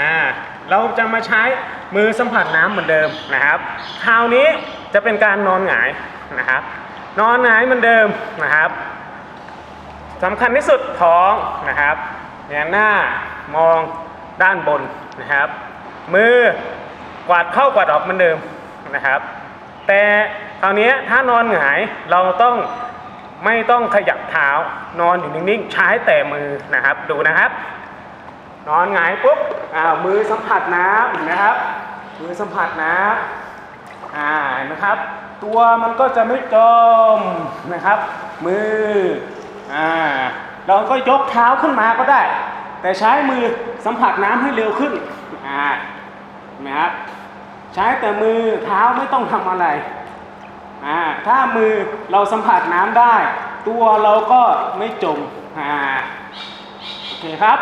อ่าเราจะมาใช้มือสัมผัสน้ำเหมือนเดิมนะครับ คราวนี้จะเป็นการนอนหงายนะครับ นอนหงายเหมือนเดิมนะครับสำคัญที่สุดท้องนะครับแงนหน้ามองด้านบนนะครับ มือกวาดเข้ากวาดออกเหมือนเดิมนะครับ แต่คราวนี้ถ้านอนหงายเราต้องไม่ต้องขยับเท้านอนอยู่นิ่งๆ ใช้แต่มือนะครับดูนะครับ นอนหงายปุ๊บอ้ามือสัมผัสน้ำเห็นไหมครับ มือสัมผัสน้ำอ่าเห็นไหมครับ ตัวมันก็จะไม่จมนะครับ มืออ่าเราก็ยกเท้าขึ้นมาก็ได้ แต่ใช้มือสัมผัสน้ำให้เร็วขึ้นอ่าเห็นไหมครับใช้แต่มือเท้าไม่ต้องทำอะไรอ่าถ้ามือเราสัมผัสน้ำได้ ตัวเราก็ไม่จมอ่าโอเคครับ